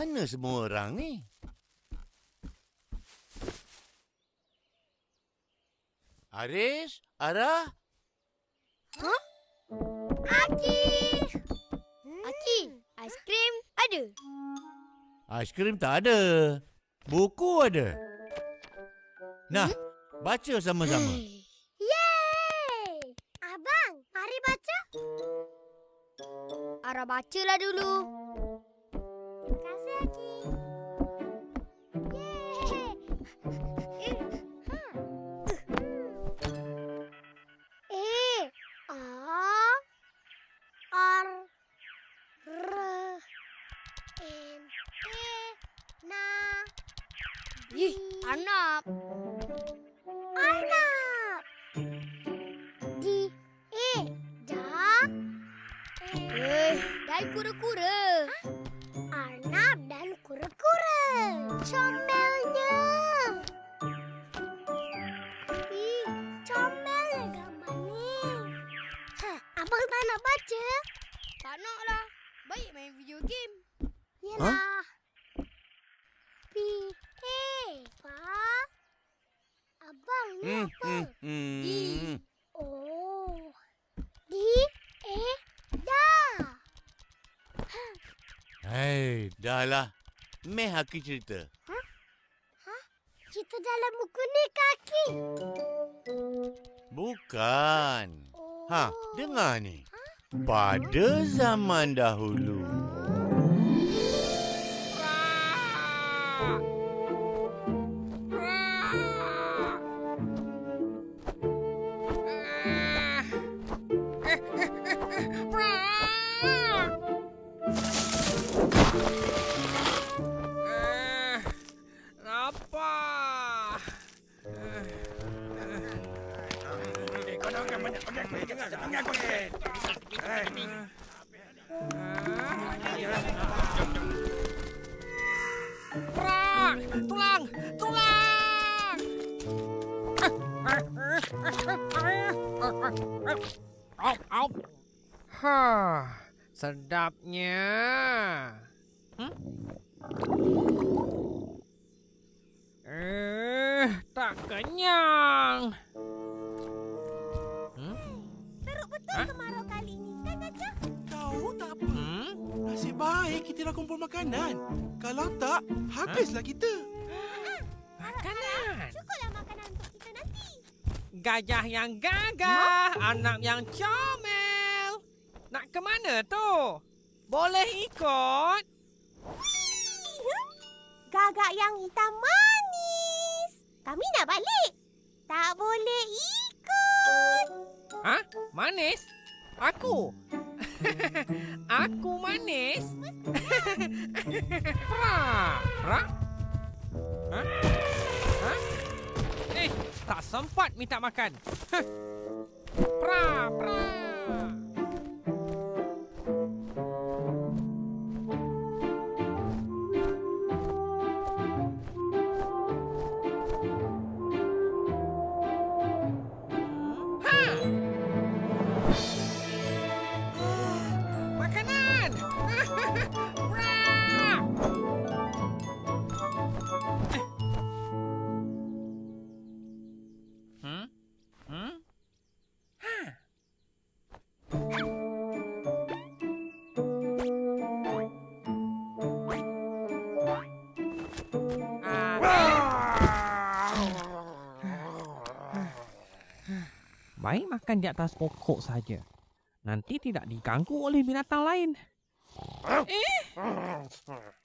Mana semua orang ni? Aris? Ara? Aki! Aki, aiskrim ada? Aiskrim tak ada. Buku ada. Nah, baca sama-sama. Yeay! Abang, mari baca. Ara bacalah dulu. Video game. Yelah. P, E, Pa. Abang ni Hmm, apa? hmm, hmm. Oh. Di, E, Da. Hei, dah lah. Meh aku cerita. Cerita dalam buku ni kaki. Bukan. Oh. Ha, dengar ni. Pada zaman dahulu. Tulang! Tulang! Au. Ha, sedapnya. Hmm? Eh, tak kenyang. Nasib baik kita dah kumpul makanan. Kalau tak, habislah kita. Makanan. Cukuplah makanan untuk kita nanti. Gajah yang gagah, anak yang comel. Nak ke mana tu? Boleh ikut? Gagak yang hitam manis. Kami nak balik. Tak boleh ikut. Ha? Manis? Aku? Aku manis? pra, pra? Ha? Ha? Eh, tak sempat minta makan. Pra, pra. Baik makan di atas pokok saja. Nanti tidak diganggu oleh binatang lain. Eh? Sedapnya.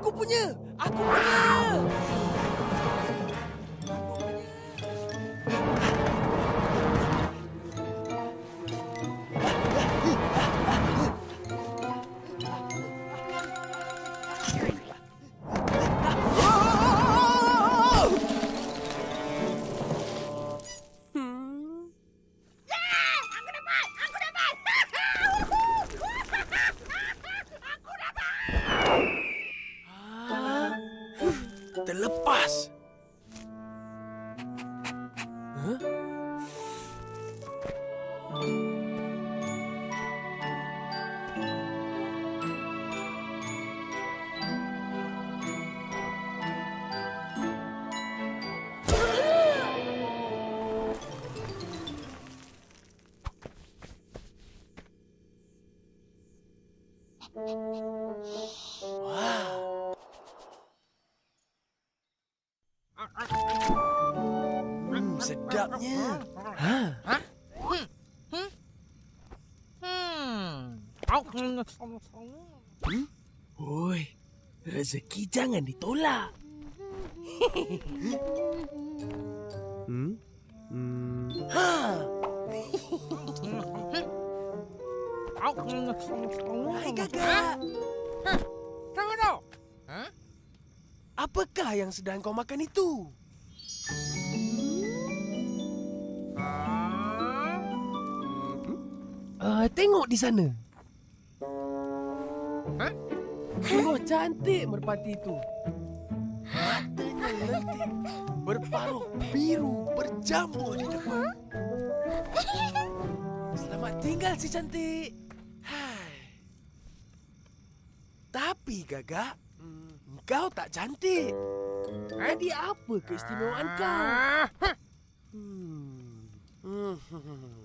Aku punya! Aku punya! Hmm, sedapnya. Ha? Hmm. Oi, rezeki jangan ditolak. Hmm? Hmm. Ha, hai kakak. Apakah yang sedang kau makan itu? Uh, tengok di sana. Hah? Sungguh cantik merpati itu. Matanya lentik, berparuh biru berjamur di depan. Selamat tinggal si cantik. Hai. Tapi gagak, kau tak cantik. Jadi apa keistimewaan kau? Hmm.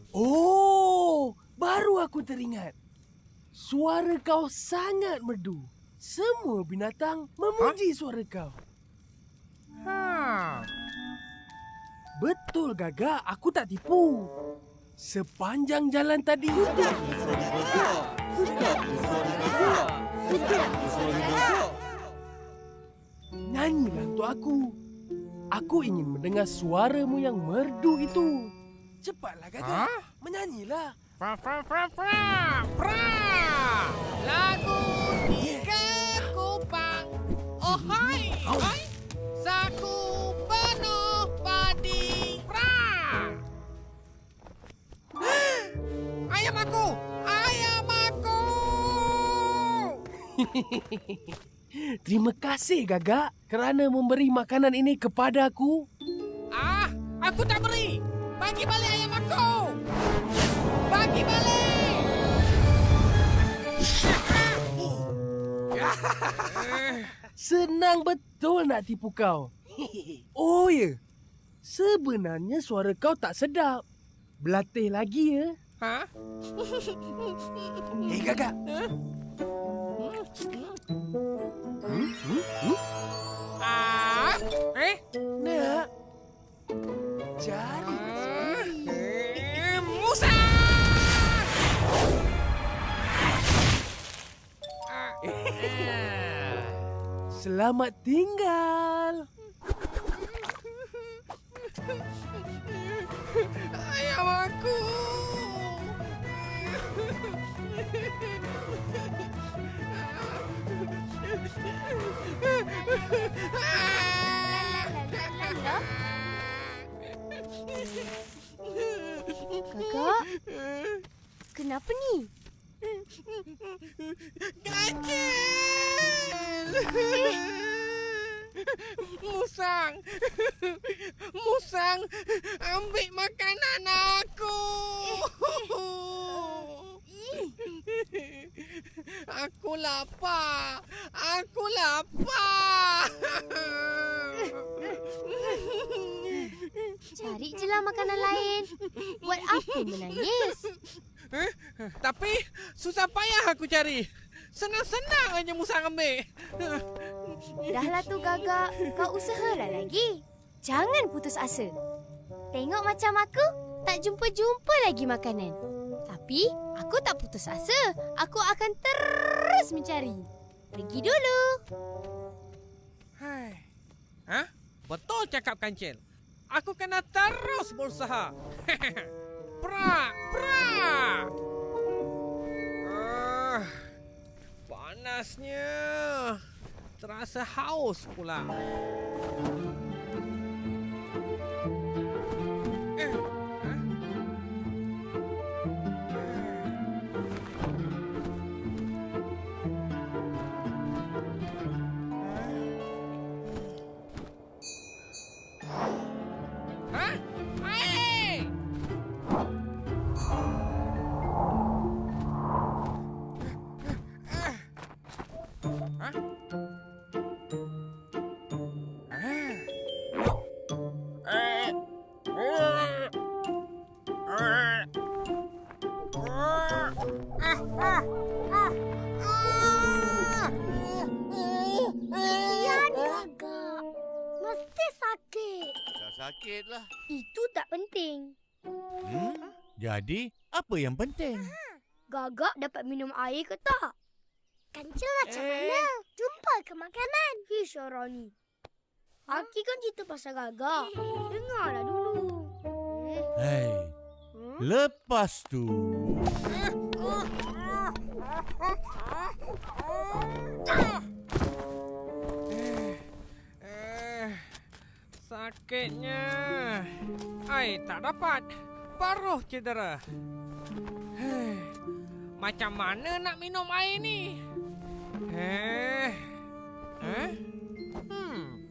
Oh, baru aku teringat. Suara kau sangat merdu. Semua binatang memuji suara kau. Ha. Betul gagak, aku tak tipu. Sepanjang jalan tadi. Nyanyilah untuk aku. Aku ingin mendengar suaramu yang merdu itu. Cepatlah gagak, Ha? menyanyilah. Fra fra fra fra fra. Lagu tiga kupang. Oh hai hai. Saku penuh padi. Fra. Ayam aku. Ayam aku. Terima kasih gagak kerana memberi makanan ini kepada aku. Ah, aku tak beri. Bagi balik ayam aku. Bagi balik. Senang betul nak tipu kau. Oh ya. Sebenarnya suara kau tak sedap. Berlatih lagi ya. Ha? Hei gagak. Hmm? Selamat tinggal. Ayam aku. Kakak, kenapa ni? Ganjil! Musang! Musang! Ambil makanan aku! Aku lapar! Aku lapar! Cari je lah makanan lain. Buat apa menangis? Eh, Tapi susah payah aku cari. Senang-senang aja musang ambil. Dahlah tu gagak, kau usahalah lagi. Jangan putus asa. Tengok macam aku, tak jumpa-jumpa lagi makanan. Tapi aku tak putus asa. Aku akan terus mencari. Pergi dulu. Hai. Hah? Betul cakap kancil. Aku kena terus berusaha. pra, pra. Ah, panasnya. Terasa haus pula. Sakit lah. Itu tak penting. Hmm? Jadi, apa yang penting? Gagak dapat minum air ke tak? Kancil macam Eh. mana? Jumpa ke makanan? Hi, Syarani. Aki kan cerita pasal gagak. Dengarlah dulu. Hei, lepas tu. Eh, sakitnya. Ai, tak dapat. Paruh cedera. Eh, macam mana nak minum air ni? Eh. Eh? Hmm.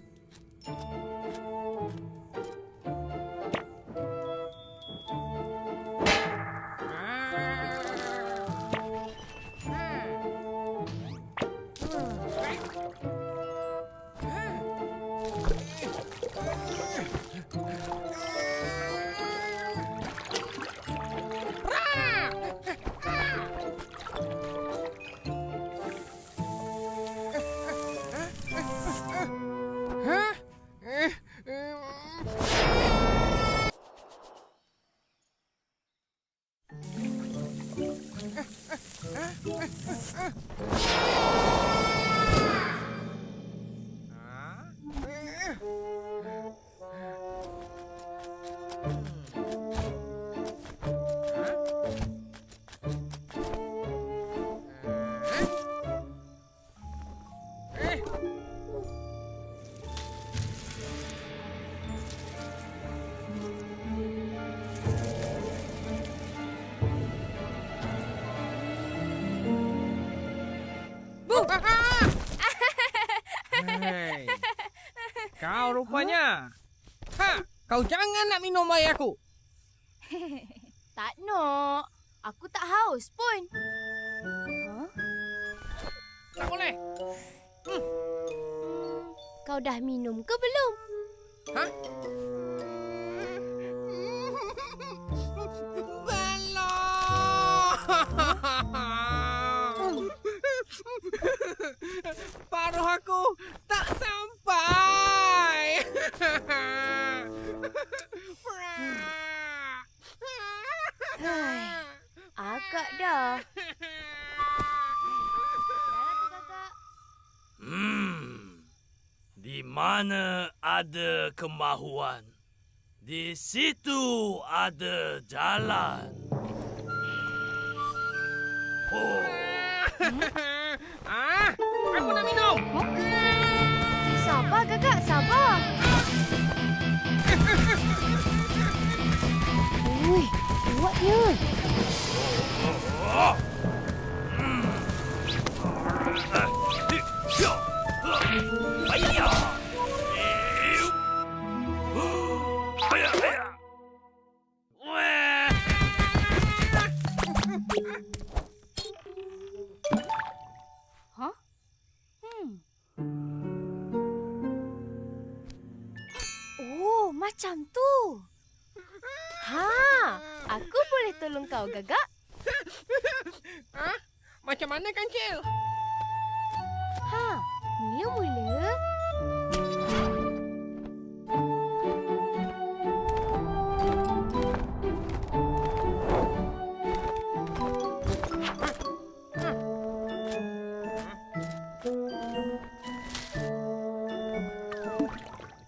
Kau jangan nak minum air aku. Tak nak. Aku tak haus pun. Ha? Tak boleh. Hmm, kau dah minum ke belum? Ha? Situ ada jalan. Oh. ah, aku nak minum. Sabar kakak, sabar. Ui, kuatnya. Aku boleh tolong kau gagak. Ah, macam mana kancil? Ha, Mula-mula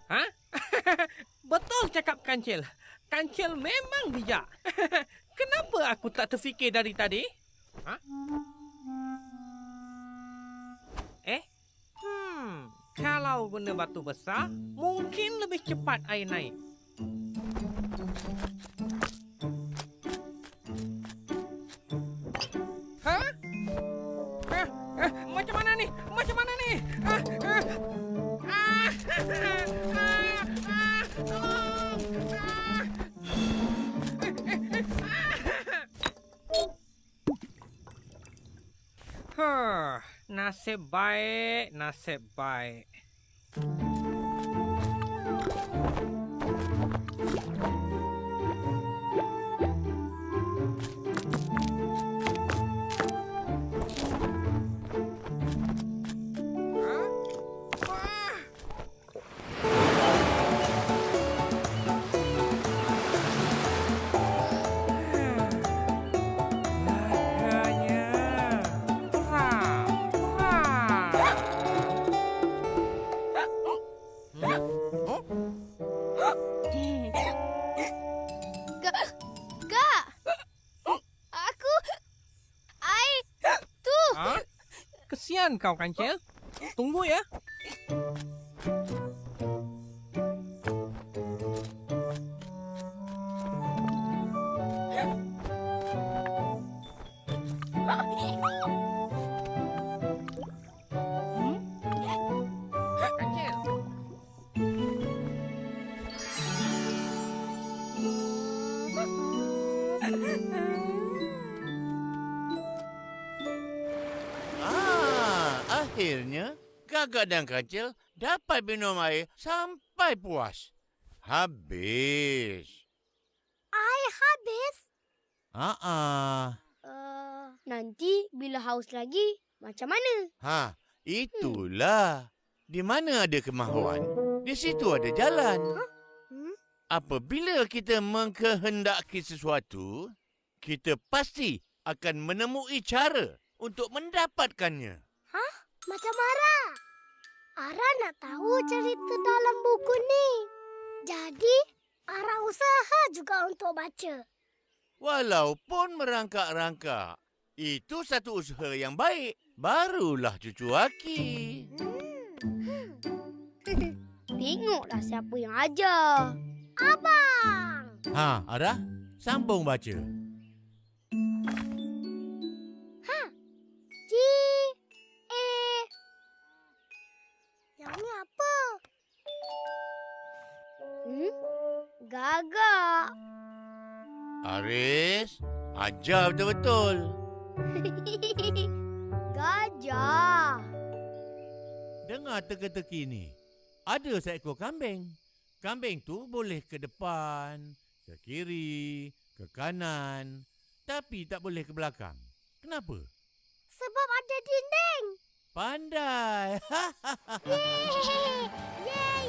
Ha? Betul cakap kancil. Kancil memang bijak. Kenapa aku tak terfikir dari tadi? Ha? Eh? Hmm, kalau guna batu besar, mungkin lebih cepat air naik. Nasib baik, nasib baik. Kesian kau, Kancil. Tunggu ya. Gagak dan Kacil dapat minum air sampai puas. Habis. Air habis ah. uh, Nanti bila haus lagi Macam mana? Ha, itulah. Di mana ada kemahuan, di situ ada jalan. Hmm? Apabila kita mengkehendaki sesuatu, kita pasti akan menemui cara untuk mendapatkannya. Macam Ara. Ara nak tahu cerita dalam buku ni. Jadi, Ara usaha juga untuk baca. Walaupun merangkak-rangkak, itu satu usaha yang baik. Barulah cucu Aki. Tengoklah siapa yang ajar Abang! Ha, Ara, sambung baca. Gagak Aris, ajar betul-betul. Gajah Dengar teka-teki ni. Ada seekor kambing. Kambing tu boleh ke depan, ke kiri, ke kanan. Tapi tak boleh ke belakang. Kenapa? Sebab ada dinding. Pandai. Yeay! Yeay!